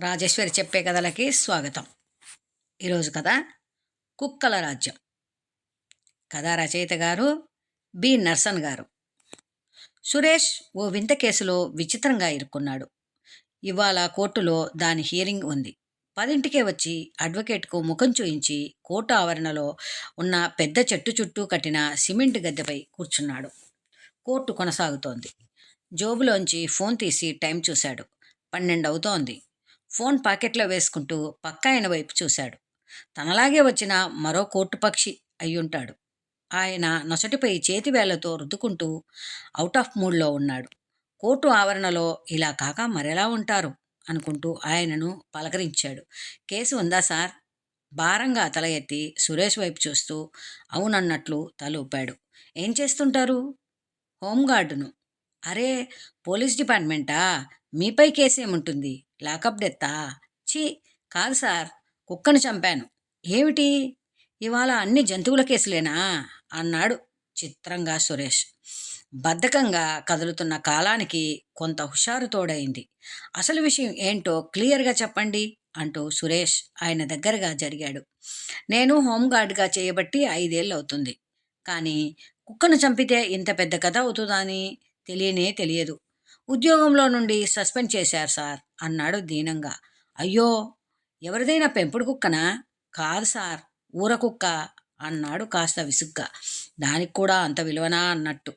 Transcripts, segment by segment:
రాజేశ్వరి చెప్పే కథలకి స్వాగతం. ఈరోజు కథ కుక్కల రాజ్యం. కథా రచయిత గారు బి. నర్సన్ గారు. సురేష్ ఓ వింత కేసులో విచిత్రంగా ఇరుక్కున్నాడు. ఇవాళ కోర్టులో దాని హియరింగ్ ఉంది. పదింటికే వచ్చి అడ్వకేట్కు ముఖం చూయించి కోర్టు ఆవరణలో ఉన్న పెద్ద చెట్టు చుట్టూ కట్టిన సిమెంట్ గద్దెపై కూర్చున్నాడు. కోర్టు కొనసాగుతోంది. జోబులోంచి ఫోన్ తీసి టైం చూశాడు. పన్నెండు అవుతోంది ఫోన్ పాకెట్లో వేసుకుంటూ పక్క ఆయన వైపు చూశాడు. తనలాగే వచ్చిన మరో కోర్టు పక్షి అయ్యుంటాడు. ఆయన నొసటిపై చేతివేళ్ళతో రుద్దుకుంటూ అవుట్ ఆఫ్ మూడ్లో ఉన్నాడు. కోర్టు ఆవరణలో ఇలా కాక మరెలా ఉంటారు? అనుకుంటూ ఆయనను పలకరించాడు. కేసు ఉందా సార్? భారంగా తల ఎత్తి సురేష్ వైపు చూస్తూ అవునన్నట్లు తల ఊపాడు. ఏం చేస్తుంటారు? హోంగార్డును. అరే పోలీస్ డిపార్ట్మెంటా? మీపై కేసేముంటుంది? లాకప్ డెత్తా? ఛీ! కాదు సార్ కుక్కను చంపాను. ఏమిటి? ఇవాళ అన్ని జంతువుల కేసులేనా? అన్నాడు చిత్రంగా సురేష్. బద్ధకంగా కదులుతున్న కాలానికి కొంత హుషారు తోడైంది. అసలు విషయం ఏంటో క్లియర్గా చెప్పండి అంటూ సురేష్ ఆయన దగ్గరగా జరిగాడు. నేను హోంగార్డ్గా చేయబట్టి ఐదేళ్ళు అవుతుంది కానీ కుక్కను చంపితే ఇంత పెద్ద కథ అవుతుందని తెలియనే తెలియదు. ఉద్యోగంలో నుండి సస్పెండ్ చేశారు సార్ అన్నాడు దీనంగా. అయ్యో ఎవరిదైనా పెంపుడు కుక్కనా? కాదు సార్ ఊర కుక్క అన్నాడు కాస్త విసుగ్గా. దానికి కూడా అంత విలువనా అన్నట్టు.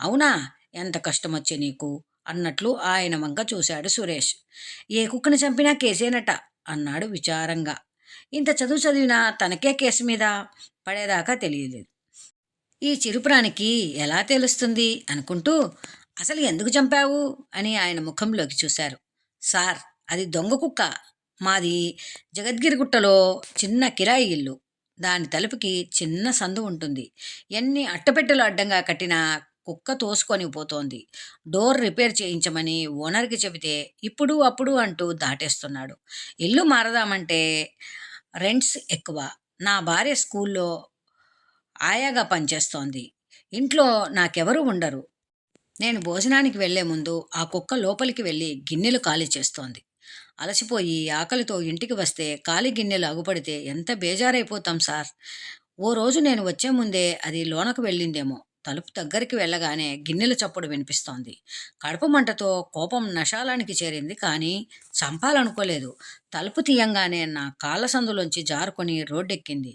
అవునా ఎంత కష్టం వచ్చే నీకు? అన్నట్లు ఆయన వంక చూశాడు సురేష్. ఏ కుక్కను చంపినా కేసేనట అన్నాడు విచారంగా. ఇంత చదువు చదివినా తనకే కేసు మీద పడేదాకా తెలియలేదు. ఈ చిరుప్రానికి ఎలా తెలుస్తుంది అనుకుంటూ అసలు ఎందుకు చంపావు? అని ఆయన ముఖంలోకి చూశారు. సార్ అది దొంగ కుక్క. మాది జగద్గిరిగుట్టలో చిన్న కిరాయి ఇల్లు. దాని తలుపుకి చిన్న సందు ఉంటుంది. ఎన్ని అట్టపెట్టెలు అడ్డంగా కట్టిన కుక్క తోసుకొని పోతోంది. డోర్ రిపేర్ చేయించమని ఓనర్కి చెబితే ఇప్పుడు అప్పుడు అంటూ దాటేస్తున్నాడు. ఇల్లు మారదామంటే రెంట్స్ ఎక్కువ. నా భార్య స్కూల్లో ఆయాగా పనిచేస్తోంది. ఇంట్లో నాకెవరూ ఉండరు. నేను భోజనానికి వెళ్ళే ముందు ఆ కుక్క లోపలికి వెళ్ళి గిన్నెలు ఖాళీ చేస్తోంది. అలసిపోయి ఆకలితో ఇంటికి వస్తే ఖాళీ గిన్నెలు అగుపడితే ఎంత బేజారైపోతాం సార్. ఓ రోజు నేను వచ్చే ముందే అది లోనకు వెళ్ళిందేమో. తలుపు దగ్గరికి వెళ్ళగానే గిన్నెల చప్పుడు వినిపిస్తోంది. కడుపు మంటతో కోపం నశాలానికి చేరింది కానీ చంపాలనుకోలేదు. తలుపు తీయంగానే నా కాళ్ళ సందులోంచి జారుకొని రోడ్డెక్కింది.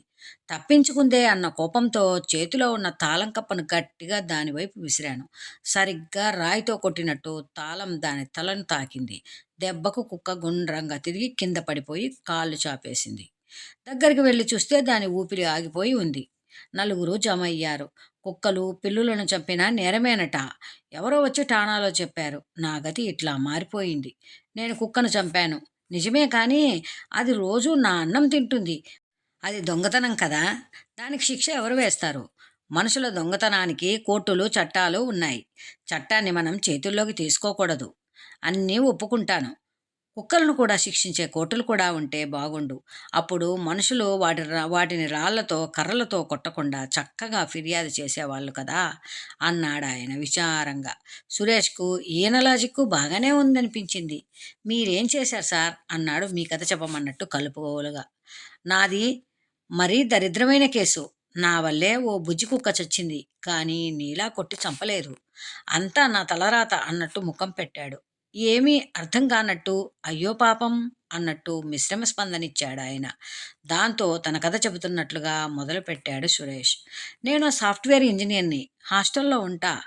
తప్పించుకుందే అన్న కోపంతో చేతిలో ఉన్న తాళం కప్పను గట్టిగా దానివైపు విసిరాను. సరిగ్గా రాయితో కొట్టినట్టు తాళం దాని తలను తాకింది. దెబ్బకు కుక్క గుండ్రంగా తిరిగి కింద పడిపోయి కాళ్ళు చాపేసింది. దగ్గరికి వెళ్ళి చూస్తే దాని ఊపిరి ఆగిపోయి ఉంది. నలుగురు జమ అయ్యారు కుక్కలు పిల్లులను చంపినా నేరమేనట. ఎవరో వచ్చి టాణాలో చెప్పారు. నా గతి ఇట్లా మారిపోయింది. నేను కుక్కను చంపాను. నిజమే కానీ అది రోజు నా అన్నం తింటుంది. అది దొంగతనం కదా? దానికి శిక్ష ఎవరు వేస్తారు? మనుషుల దొంగతనానికి కోర్టులు చట్టాలు ఉన్నాయి. చట్టాన్ని మనం చేతుల్లోకి తీసుకోకూడదు. అన్నీ ఒప్పుకుంటాను. కుక్కలను కూడా శిక్షించే కోర్టులు కూడా ఉంటే బాగుండు. అప్పుడు మనుషులు వాటి వాటిని రాళ్ళతో కర్రలతో కొట్టకుండా చక్కగా ఫిర్యాదు చేసేవాళ్ళు కదా? అన్నాడు ఆయన విచారంగా. సురేష్కు ఈయన లాజిక్కు బాగానే ఉందనిపించింది. మీరేం చేశారు సార్? అన్నాడు మీ కథ చెప్పమన్నట్టు కలుపుకోలుగా నాది మరీ దరిద్రమైన కేసు. నా వల్లే ఓ బుజ్జి కుక్క చచ్చింది. కానీ నీలా కొట్టి చంపలేదు అంతా నా తలరాత అన్నట్టు ముఖం పెట్టాడు. ఏమీ అర్థం కానట్టు అయ్యో పాపం అన్నట్టు మిశ్రమ స్పందనిచ్చాడు ఆయన. దాంతో తన కథ చెబుతున్నట్లుగా మొదలుపెట్టాడు సురేష్. నేను సాఫ్ట్వేర్ ఇంజనీర్ని. హాస్టల్లో ఉంటా.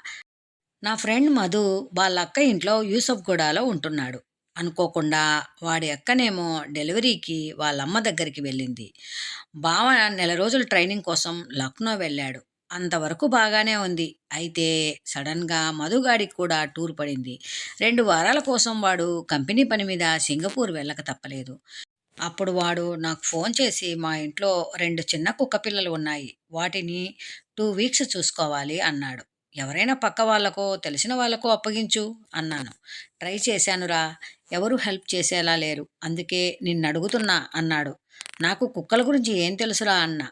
నా ఫ్రెండ్ మధు వాళ్ళ అక్క ఇంట్లో యూసఫ్గూడలో ఉంటున్నాడు. అనుకోకుండా వాడి అక్కనేమో డెలివరీకి వాళ్ళమ్మ దగ్గరికి వెళ్ళింది. బావ నెల రోజులు ట్రైనింగ్ కోసం లక్నో వెళ్ళాడు. అంతవరకు బాగానే ఉంది. అయితే సడన్గా మధుగాడికి కూడా టూర్ పడింది. రెండు వారాల కోసం వాడు కంపెనీ పని మీద సింగపూర్ వెళ్ళక తప్పలేదు. అప్పుడు వాడు నాకు ఫోన్ చేసి మా ఇంట్లో రెండు చిన్న కుక్క పిల్లలు ఉన్నాయి. వాటిని టూ వీక్స్ చూసుకోవాలి అన్నాడు. ఎవరైనా పక్క వాళ్ళకో తెలిసిన వాళ్ళకో అప్పగించు అన్నాను. ట్రై చేశానురా. ఎవరు హెల్ప్ చేసేలా లేరు. అందుకే నిన్ను అడుగుతున్నా అన్నాడు. నాకు కుక్కల గురించి ఏం తెలుసురా అన్నా.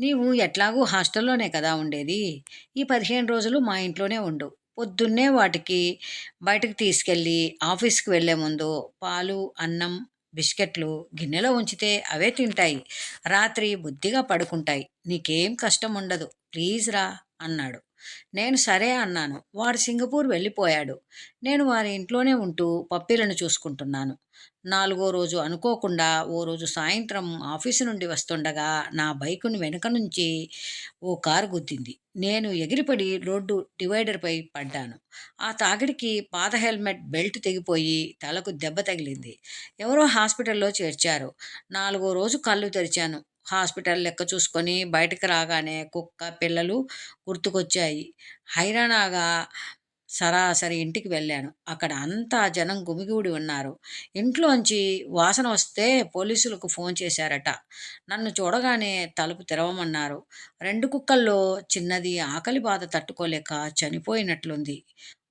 నీవు ఎట్లాగూ హాస్టల్లోనే కదా ఉండేది. ఈ పదిహేను రోజులు మా ఇంట్లోనే ఉండు. పొద్దున్నే వాటికి బయటకు తీసుకెళ్ళి ఆఫీస్కి వెళ్ళే ముందు పాలు అన్నం బిస్కెట్లు గిన్నెలో ఉంచితే అవే తింటాయి. రాత్రి బుద్ధిగా పడుకుంటాయి. నీకేం కష్టం ఉండదు. ప్లీజ్ రా అన్నాడు. నేను సరే అన్నాను. వాడు సింగపూర్ వెళ్ళిపోయాడు. నేను వారి ఇంట్లోనే ఉంటూ పప్పీలను చూసుకుంటున్నాను. నాలుగో రోజు అనుకోకుండా ఓ రోజు సాయంత్రం ఆఫీసు నుండి వస్తుండగా నా బైకును వెనుక నుంచి ఓ కారు గుద్దింది. నేను ఎగిరిపడి రోడ్డు డివైడర్పై పడ్డాను. ఆ తాగిడికి పాత హెల్మెట్ బెల్ట్ తెగిపోయి తలకు దెబ్బ తగిలింది. ఎవరో హాస్పిటల్లో చేర్చారు. నాలుగో రోజు కళ్ళు తెరిచాను. హాస్పిటల్ లెక్క చూసుకొని బయటకు రాగానే కుక్క పిల్లలు గుర్తుకొచ్చాయి. హైరాణాగా సరాసరి ఇంటికి వెళ్ళాను. అక్కడ అంతా జనం గుమిగూడి ఉన్నారు. ఇంట్లోంచి వాసన వస్తే పోలీసులకు ఫోన్ చేశారట. నన్ను చూడగానే తలుపు తెరవమన్నారు. రెండు కుక్కల్లో చిన్నది ఆకలి బాధ తట్టుకోలేక చనిపోయినట్లుంది.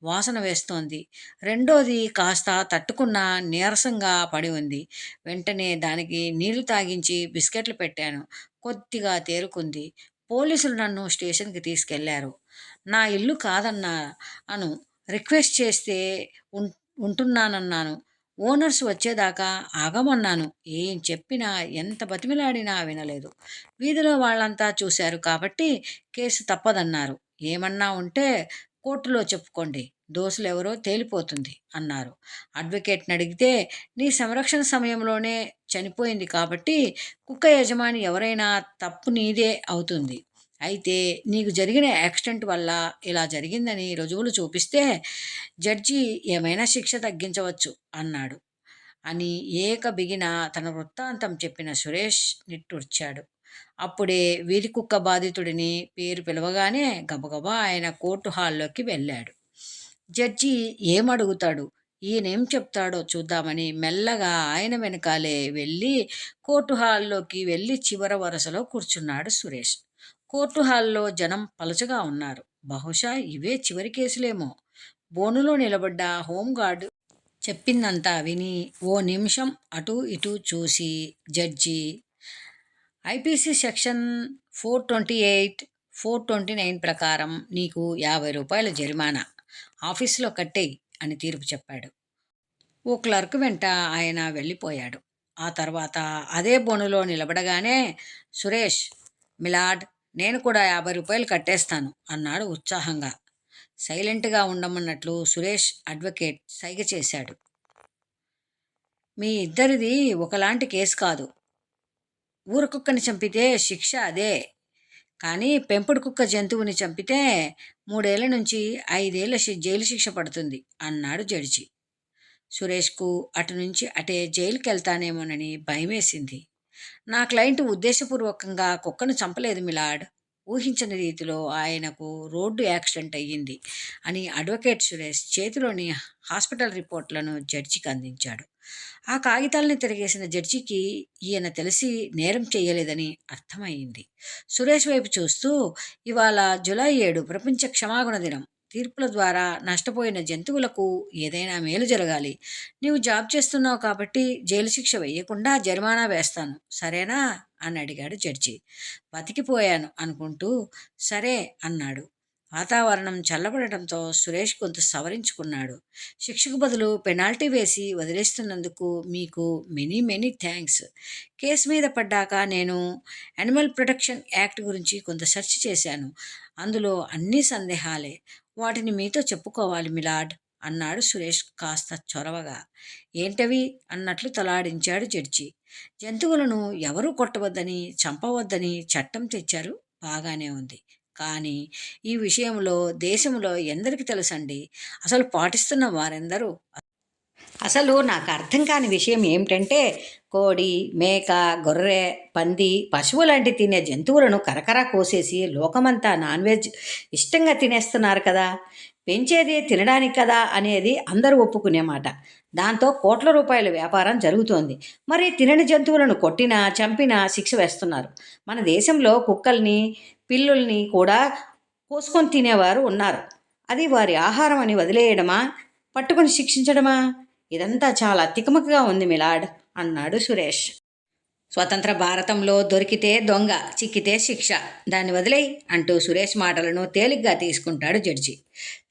వాసన వేస్తోంది. రెండోది కాస్త తట్టుకున్న నీరసంగా పడి ఉంది. వెంటనే దానికి నీళ్ళు తాగించి బిస్కెట్లు పెట్టాను. కొద్దిగా తేరుకుంది. పోలీసులు నన్ను స్టేషన్కి తీసుకెళ్ళారు. నా ఇల్లు కాదన్నా అను రిక్వెస్ట్ చేస్తే ఉం ఉంటున్నానన్నాను. ఓనర్స్ వచ్చేదాకా ఆగమన్నాను. ఏం చెప్పినా ఎంత బతిమిలాడినా వినలేదు. వీధిలో వాళ్ళంతా చూశారు కాబట్టి కేసు తప్పదన్నారు. ఏమన్నా ఉంటే కోర్టులో చెప్పుకోండి. దోషులెవరో తేలిపోతుంది అన్నారు. అడ్వకేట్ని అడిగితే నీ సంరక్షణ సమయంలోనే చనిపోయింది కాబట్టి కుక్క యజమాని ఎవరైనా తప్పు నీదే అవుతుంది. అయితే నీకు జరిగిన యాక్సిడెంట్ వల్ల ఇలా జరిగిందని రుజువులు చూపిస్తే జడ్జి ఏమైనా శిక్ష తగ్గించవచ్చు అన్నాడు. అని ఏక బిగిన తన వృత్తాంతం చెప్పిన సురేష్ నిట్టూర్చాడు. అప్పుడే వీధి కుక్క బాధితుడిని పేరు పిలవగానే గబగబా ఆయన కోర్టు హాల్లోకి వెళ్ళాడు. జడ్జి ఏమడుగుతాడు? ఈయనేం చెప్తాడో చూద్దామని మెల్లగా ఆయన వెనకాలే వెళ్ళి కోర్టు హాల్లోకి వెళ్ళి చివర వరుసలో కూర్చున్నాడు సురేష్. కోర్టు హాల్లో జనం పలచగా ఉన్నారు. బహుశా ఇవే చివరి కేసులేమో. బోనులో నిలబడ్డ హోంగార్డు చెప్పిందంతా విని ఓ నిమిషం అటు ఇటు చూసి judge IPC section four twenty eight four twenty nine ప్రకారం నీకు యాభై రూపాయల జరిమానా ఆఫీసులో కట్టేయి అని తీర్పు చెప్పాడు. ఓ క్లర్క్ వెంట ఆయన వెళ్ళిపోయాడు. ఆ తర్వాత అదే బోనులో నిలబడగానే సురేష్ మిలాడ్ నేను కూడా యాభై రూపాయలు కట్టేస్తాను అన్నాడు ఉత్సాహంగా. సైలెంట్గా ఉండమన్నట్లు సురేష్ అడ్వకేట్ సైగ చేశాడు. మీ ఇద్దరిది ఒకలాంటి కేసు కాదు. ఊరు కుక్కని చంపితే శిక్ష అదే. కానీ పెంపుడు కుక్క జంతువుని చంపితే మూడేళ్ళ నుంచి ఐదేళ్ళ జైలు శిక్ష పడుతుంది అన్నాడు జడ్జి. సురేష్కు అటు నుంచి అటే జైలుకెళ్తానేమోనని భయమేసింది. నా క్లయింట్ ఉద్దేశపూర్వకంగా కుక్కను చంపలేదు మిలాడ్ ఊహించని రీతిలో ఆయనకు రోడ్డు యాక్సిడెంట్ అయ్యింది అని అడ్వకేట్ సురేష్ చేతిలోని హాస్పిటల్ రిపోర్ట్లను జడ్జికి అందించాడు. ఆ కాగితాలని తిరిగేసిన జడ్జికి ఈయన తెలిసి నేరం చేయలేదని అర్థమైంది సురేష్ వైపు చూస్తూ ఇవాళ జులై ఏడు ప్రపంచ క్షమాగుణ దినం. తీర్పుల ద్వారా నష్టపోయిన జంతువులకు ఏదైనా మేలు జరగాలి. నీవు జాబ్ చేస్తున్నావు కాబట్టి జైలు శిక్ష వేయకుండా జరిమానా వేస్తాను. సరేనా? అని అడిగాడు జడ్జి. బతికిపోయాను అనుకుంటూ సరే అన్నాడు. వాతావరణం చల్లబడటంతో సురేష్ కొంత సవరించుకున్నాడు. శిక్షకు బదులు పెనాల్టీ వేసి వదిలేస్తున్నందుకు మీకు మెనీ మెనీ థ్యాంక్స్. కేసు మీద పడ్డాక నేను యానిమల్ ప్రొటెక్షన్ యాక్ట్ గురించి కొంత సెర్చ్ చేశాను. అందులో అన్ని సందేహాలే. వాటిని మీతో చెప్పుకోవాలి మిలాడ్! అన్నాడు సురేష్ కాస్త చొరవగా. ఏంటవి? అన్నట్లు తలాడించాడు జడ్జి. జంతువులను ఎవరూ కొట్టవద్దని చంపవద్దని చట్టం తెచ్చారు? బాగానే ఉంది. కానీ ఈ విషయంలో దేశంలో ఎందరికి తెలుసండి? అసలు పాటిస్తున్న వారెందరూ? అసలు నాకు అర్థం కాని విషయం ఏమిటంటే కోడి మేక గొర్రె పంది పశువు లాంటి తినే జంతువులను కరకరా కోసేసి లోకమంతా నాన్ వెజ్ ఇష్టంగా తినేస్తున్నారు కదా. పెంచేది తినడానికి కదా అనేది అందరూ ఒప్పుకునే మాట. దాంతో కోట్ల రూపాయల వ్యాపారం జరుగుతోంది. మరి తినని జంతువులను కొట్టినా చంపినా శిక్ష వేస్తున్నారు. మన దేశంలో కుక్కల్ని పిల్లుల్ని కూడా కోసుకొని తినేవారు ఉన్నారు. అది వారి ఆహారం అని వదిలేయడమా? పట్టుకొని శిక్షించడమా? ఇదంతా చాలా తికమకగా ఉంది మిలాడ్ అన్నాడు సురేష్. స్వతంత్ర భారతంలో దొరికితే దొంగ చిక్కితే శిక్ష. దాన్ని వదిలేయి అంటూ సురేష్ మాటలను తేలిగ్గా తీసుకుంటాడు జడ్జి.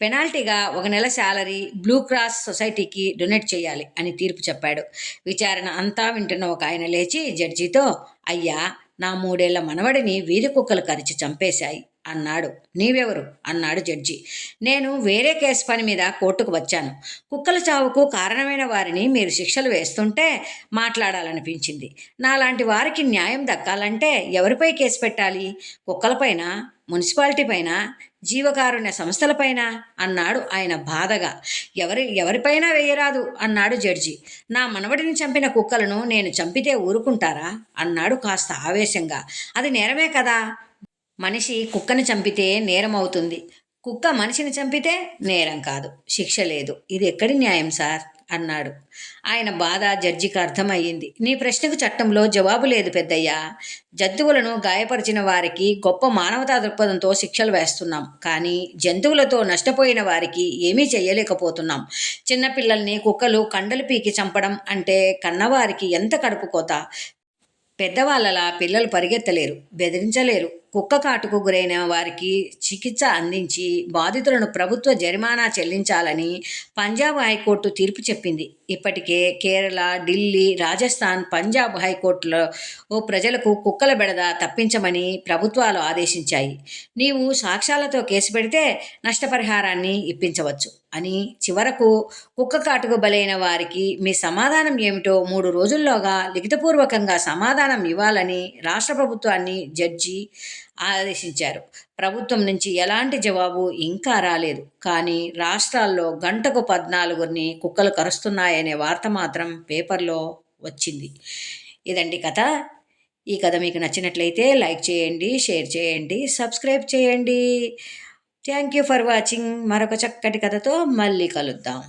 పెనాల్టీగా ఒక నెల శాలరీ బ్లూ క్రాస్ సొసైటీకి డొనేట్ చేయాలి అని తీర్పు చెప్పాడు. విచారణ అంతా వింటున్న ఒక ఆయన లేచి జడ్జితో అయ్యా నా మూడేళ్ళ మనవడిని వీధి కుక్కలు కరిచి చంపేశాయి. అన్నాడు. నీవెవరు? అన్నాడు జడ్జి. నేను వేరే కేసు పని మీద కోర్టుకు వచ్చాను. కుక్కల చావుకు కారణమైన వారిని మీరు శిక్షలు వేస్తుంటే మాట్లాడాలనిపించింది. నాలాంటి వారికి న్యాయం దక్కాలంటే ఎవరిపై కేసు పెట్టాలి? కుక్కలపైన మున్సిపాలిటీ పైన జీవకారుణ్య సంస్థలపైన? అన్నాడు ఆయన బాధగా. ఎవరి ఎవరిపైనా వేయరాదు అన్నాడు జడ్జి. నా మనవడిని చంపిన కుక్కలను నేను చంపితే ఊరుకుంటారా? అన్నాడు కాస్త ఆవేశంగా. అది నేరమే కదా? మనిషి కుక్కని చంపితే నేరం అవుతుంది. కుక్క మనిషిని చంపితే నేరం కాదు. శిక్ష లేదు. ఇది ఎక్కడి న్యాయం సార్? అన్నాడు. ఆయన బాధ జడ్జికి అర్థమయ్యింది. నీ ప్రశ్నకు చట్టంలో జవాబు లేదు పెద్దయ్యా. జంతువులను గాయపరిచిన వారికి గొప్ప మానవతా దృక్పథంతో శిక్షలు వేస్తున్నాం. కానీ జంతువులతో నష్టపోయిన వారికి ఏమీ చేయలేకపోతున్నాం చిన్నపిల్లల్ని కుక్కలు కండలు పీకి చంపడం అంటే కన్నవారికి ఎంత కడుపు కోత? పెద్దవాళ్ళలా పిల్లలు పరిగెత్తలేరు బెదిరించలేరు. కుక్క కాటుకు గురైన వారికి చికిత్స అందించి బాధితులను ప్రభుత్వ జరిమానా చెల్లించాలని పంజాబ్ హైకోర్టు తీర్పు చెప్పింది. ఇప్పటికే కేరళ ఢిల్లీ రాజస్థాన్ పంజాబ్ హైకోర్టులో ఓ ప్రజలకు కుక్కల బెడద తప్పించమని ప్రభుత్వాలు ఆదేశించాయి. నీవు సాక్ష్యాలతో కేసు పెడితే నష్టపరిహారాన్ని ఇప్పించవచ్చు అని చివరకు కుక్క కాటుకు బలైన వారికి మీ సమాధానం ఏమిటో మూడు రోజుల్లోగా లిఖితపూర్వకంగా సమాధానం ఇవ్వాలని రాష్ట్ర ప్రభుత్వాన్ని జడ్జి ఆదేశించారు. ప్రభుత్వం నుంచి ఎలాంటి జవాబు ఇంకా రాలేదు. కానీ రాష్ట్రాల్లో గంటకు పద్నాలుగురిని కుక్కలు కరుస్తున్నాయనే వార్త మాత్రం పేపర్లో వచ్చింది. ఇదండి కథ. ఈ కథ మీకు నచ్చినట్లయితే లైక్ చేయండి షేర్ చేయండి సబ్స్క్రైబ్ చేయండి. Thank you for watching. మరొక చక్కటి కథతో మళ్ళీ కలుద్దాం.